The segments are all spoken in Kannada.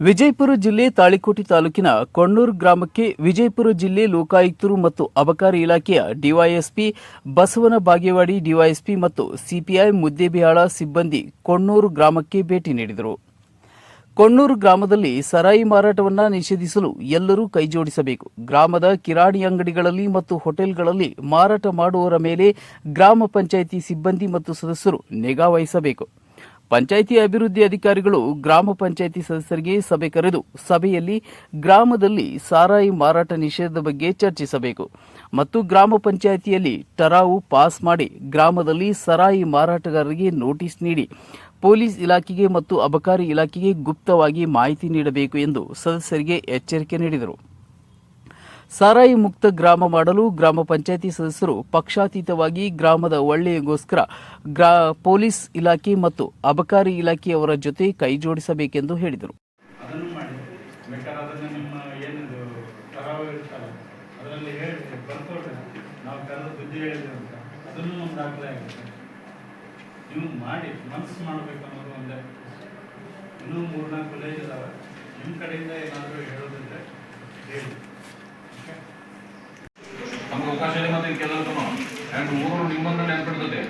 ವಿಜಯಪುರ ಜಿಲ್ಲೆ ತಾಳಿಕೋಟಿ ತಾಲೂಕಿನ ಕೊಣ್ಣೂರು ಗ್ರಾಮಕ್ಕೆ ವಿಜಯಪುರ ಜಿಲ್ಲೆ ಲೋಕಾಯುಕ್ತರು ಮತ್ತು ಅಬಕಾರಿ ಇಲಾಖೆಯ ಡಿವೈಎಸ್ಪಿ ಬಸವನ ಬಾಗೇವಾಡಿ ಡಿವೈಎಸ್ಪಿ ಮತ್ತು ಸಿಪಿಐ ಮುದ್ದೇಬಿಹಾಳ ಸಿಬ್ಬಂದಿ ಕೊಣ್ಣೂರು ಗ್ರಾಮಕ್ಕೆ ಭೇಟಿ ನೀಡಿದರು. ಕೊಣ್ಣೂರು ಗ್ರಾಮದಲ್ಲಿ ಸರಾಯಿ ಮಾರಾಟವನ್ನು ನಿಷೇಧಿಸಲು ಎಲ್ಲರೂ ಕೈಜೋಡಿಸಬೇಕು. ಗ್ರಾಮದ ಕಿರಾಣಿ ಅಂಗಡಿಗಳಲ್ಲಿ ಮತ್ತು ಹೋಟೆಲ್ಗಳಲ್ಲಿ ಮಾರಾಟ ಮಾಡುವವರ ಮೇಲೆ ಗ್ರಾಮ ಪಂಚಾಯಿತಿ ಸಿಬ್ಬಂದಿ ಮತ್ತು ಸದಸ್ಯರು ನಿಗಾ ವಹಿಸಬೇಕು. ಪಂಚಾಯಿತಿ ಅಭಿವೃದ್ಧಿ ಅಧಿಕಾರಿಗಳು ಗ್ರಾಮ ಪಂಚಾಯಿತಿ ಸದಸ್ಯರಿಗೆ ಸಭೆ ಕರೆದು ಸಭೆಯಲ್ಲಿ ಗ್ರಾಮದಲ್ಲಿ ಸಾರಾಯಿ ಮಾರಾಟ ನಿಷೇಧದ ಬಗ್ಗೆ ಚರ್ಚಿಸಬೇಕು ಮತ್ತು ಗ್ರಾಮ ಪಂಚಾಯಿತಿಯಲ್ಲಿ ಟರಾವು ಪಾಸ್ ಮಾಡಿ ಗ್ರಾಮದಲ್ಲಿ ಸರಾಯಿ ಮಾರಾಟಗಾರರಿಗೆ ನೋಟಿಸ್ ನೀಡಿ ಪೊಲೀಸ್ ಇಲಾಖೆಗೆ ಮತ್ತು ಅಬಕಾರಿ ಇಲಾಖೆಗೆ ಗುಪ್ತವಾಗಿ ಮಾಹಿತಿ ನೀಡಬೇಕು ಎಂದು ಸದಸ್ಯರಿಗೆ ಎಚ್ಚರಿಕೆ ನೀಡಿದರು. ಸಾರಾಯಿ ಮುಕ್ತ ಗ್ರಾಮ ಮಾಡಲು ಗ್ರಾಮ ಪಂಚಾಯಿತಿ ಸದಸ್ಯರು ಪಕ್ಷಾತೀತವಾಗಿ ಗ್ರಾಮದ ಒಳ್ಳೆಯಗೋಸ್ಕರ ಗ್ರಾ ಪೊಲೀಸ್ ಇಲಾಖೆ ಮತ್ತು ಅಬಕಾರಿ ಇಲಾಖೆಯವರ ಜೊತೆ ಕೈಜೋಡಿಸಬೇಕೆಂದು ಹೇಳಿದರು. ನಾವು ಮಾಡಿ, ಮನಸ್ಸು ಮಾಡಬೇಕು ಅನ್ನೋದು ಒಂದೇ. ಇನ್ನೂ ಮೂರ್ನಾಲ್ಕು ವಿಲೇಜ್ ಇದಾವೆ. ನಿಮ್ಮ ಕಡೆಯಿಂದ ಏನಾದರೂ ಹೇಳೋದಿದ್ರೆ ಹೇಳಿ. ನಮ್ಗೆ ಅವಕಾಶ ಇದೆ ಮತ್ತೆ ಕೆಲವರು ಆ್ಯಂಡ್ ಊರು ನಿಮ್ಮನ್ನು ನೆನ್ಪಿಡ್ತದೆ.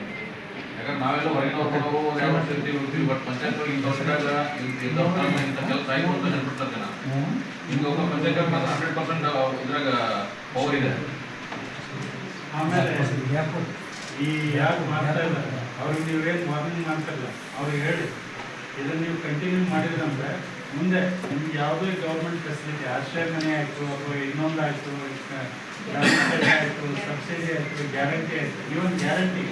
ಯಾಕಂದ್ರೆ ನಾವೆಲ್ಲ ಹೊರಗಿನವ್ರು ಕೊಡೋರು ಎರಡು ವರ್ಷ ಇರ್ತೀವಿ ಇರ್ತೀವಿ. ಬಟ್ ಪಂಚಾಯತ್ ಇಂಥ ವರ್ಷದಾಗ ಇಂಥ ಕೆಲಸ ಆಯ್ತು ಅಂತ ನೆನ್ಪಿಡ್ತಾರೆ ಜನ. ನಿಮ್ಗೆ ಒಬ್ಬ ಪಂಚಾಯತ್ ಮಾತ್ರ ಹಂಡ್ರೆಡ್ ಪರ್ಸೆಂಟ್ ಇದ್ರಾಗ ಪವರ್ ಇದೆ. ಆಮೇಲೆ ಈ ಯಾರು ಮಾಡ್ತಾ ಇಲ್ಲ ಅವ್ರಿಗೆ ನೀವೇನು ಮಾರ್ನಿಂಗ್ ಮಾಡ್ತಿರಲ್ಲ ಅವ್ರಿಗೆ ಹೇಳಿ, ಇದನ್ನು ನೀವು ಕಂಟಿನ್ಯೂ ಮಾಡಿದ್ರಂದ್ರೆ ಮುಂದೆ ನಿಮ್ಗೆ ಯಾವುದೇ ಗೌರ್ಮೆಂಟ್ ಫೆಸಿಲಿಟಿ ಆಶ್ರಯ ಮನೆ ಆಯಿತು ಅಥವಾ ಇನ್ನೊಂದು ಆಯಿತು ಆಯಿತು ಸಬ್ಸಿಡಿ ಆಯಿತು ಗ್ಯಾರಂಟಿ ಆಯಿತು. ಇವನ್ ಗ್ಯಾರಂಟಿ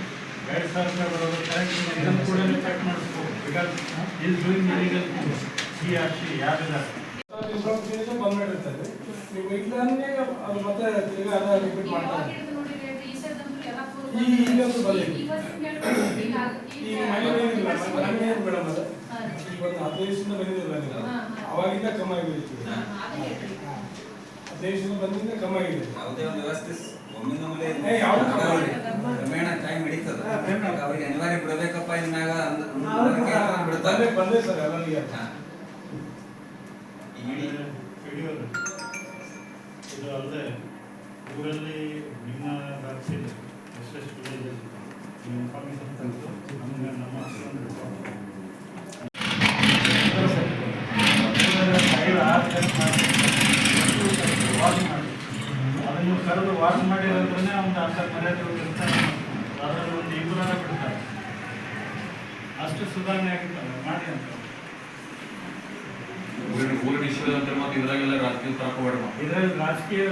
ಎರಡು ಸಾವಿರ ರೂಪಾಯಿ ಬರೋದು ಕರೆಕ್ಟ್ ಇದನ್ನು ಕೂಡ ಚೆಕ್ ಮಾಡಿಸ್ಬೋದು because is doing illegal C R C ಯಾರಿದ್ದಾರೆ ಬಂದ್ಬಿಟ್ಟಿರ್ತದೆ ನೀವು ಅದು ಮತ್ತೆ ತಿರ್ಗಿ ಅದ ರಿಪೀಟ್ ಮಾಡ್ತಾರೆ ಈಗ ಈಗಂತೂ ಬಂದಿದೆ ಈ ಮನೆ ಏನಿಲ್ಲ ಮನೆ ಏನು ಮೇಡಮ್ ಅದು ಈಗ ಒಂದು ಹದಿನೈದು ಬಂದಿದ್ದಿಲ್ಲ ನೀವು ಅವಾಗಿಂದ ಕಮ್ಮಿ ಆಗಿಬಿಡ್ತೀವಿ ಹದಿನೈದು ಬಂದಿಂದ ಕಮ್ಮಿ ಯಾವುದೇ ಒಂದು ವ್ಯವಸ್ಥೆ. ಕ್ರಮೇಣ ಟೈಮ್ ಹಿಡಿತದ. ಅವ್ರಿಗೆ ಅನಿವಾರ್ಯ ಬಿಡಬೇಕಪ್ಪ ಇನ್ನಾಗ ಬಿಡ್ತಾರೆ ಬಂದೆ ಸರ್ ಇದು ಅಲ್ಲದೆ ಊರಲ್ಲಿ ನಿಮ್ಮ ಎಷ್ಟೆಷ್ಟು ವಿಲೇಜಸ್ ನಿಮ್ಮ ಇನ್ಫಾರ್ಮೇಷನ್ ತೆಗೆದು ನಮಗೆ ನಮ್ಮ ಹಸ್ಬೆಂಡ್ ಐದು ಆರು ಜನ ಮಾಡಿ ಅದನ್ನು ಕರೆದು ವಾಶ್ ಮಾಡಿರೋದ್ರೇ ಒಂದು ಅರ್ಧ ಮರ್ಯಾದೆ ಇರ್ತಾರೆ ಅದರಲ್ಲಿ ಒಂದು ಇಬ್ಬರ ಬಿಡ್ತಾರೆ. ಅಷ್ಟು ಸುಧಾರಣೆ ಆಗಿರ್ತವೆ ಮಾಡಿ ಅಂತ. ಊರಿನ ಊರಿನ ಇಶ್ಯೂ ಅಂತ ಮತ್ತೆ ಇದ್ರಾಗೆಲ್ಲ ರಾಜಕೀಯ ತರಕೋಬೇಡ ಇದರಲ್ಲಿ ರಾಜಕೀಯ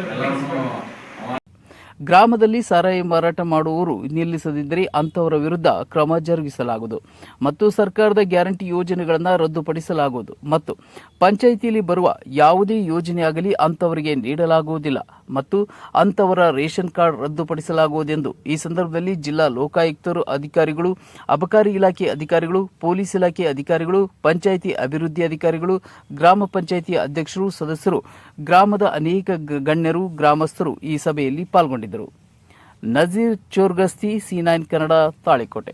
ಗ್ರಾಮದಲ್ಲಿ ಸಾರಾಯಿ ಮಾರಾಟ ಮಾಡುವವರು ನಿಲ್ಲಿಸದಿದ್ದರೆ ಅಂತವರ ವಿರುದ್ಧ ಕ್ರಮ ಜರುಗಿಸಲಾಗುವುದು. ಮತ್ತು ಸರ್ಕಾರದ ಗ್ಯಾರಂಟಿ ಯೋಜನೆಗಳನ್ನು ರದ್ದುಪಡಿಸಲಾಗುವುದು. ಮತ್ತು ಪಂಚಾಯಿತಿಯಲ್ಲಿ ಬರುವ ಯಾವುದೇ ಯೋಜನೆಯಾಗಲಿ ಅಂತವರಿಗೆ ನೀಡಲಾಗುವುದಿಲ್ಲ. ಮತ್ತು ಅಂತವರ ರೇಷನ್ ಕಾರ್ಡ್ ರದ್ದುಪಡಿಸಲಾಗುವುದೆಂದು ಈ ಸಂದರ್ಭದಲ್ಲಿ ಜಿಲ್ಲಾ ಲೋಕಾಯುಕ್ತರು ಅಧಿಕಾರಿಗಳು, ಅಬಕಾರಿ ಇಲಾಖೆ ಅಧಿಕಾರಿಗಳು, ಪೊಲೀಸ್ ಇಲಾಖೆ ಅಧಿಕಾರಿಗಳು, ಪಂಚಾಯಿತಿ ಅಭಿವೃದ್ಧಿ ಅಧಿಕಾರಿಗಳು, ಗ್ರಾಮ ಪಂಚಾಯಿತಿ ಅಧ್ಯಕ್ಷರು, ಸದಸ್ಯರು, ಗ್ರಾಮದ ಅನೇಕ ಗಣ್ಯರು, ಗ್ರಾಮಸ್ಥರು ಈ ಸಭೆಯಲ್ಲಿ ಪಾಲ್ಗೊಂಡಿದ್ದರು. Nazir Chorgasti C nine Kannada Talikote.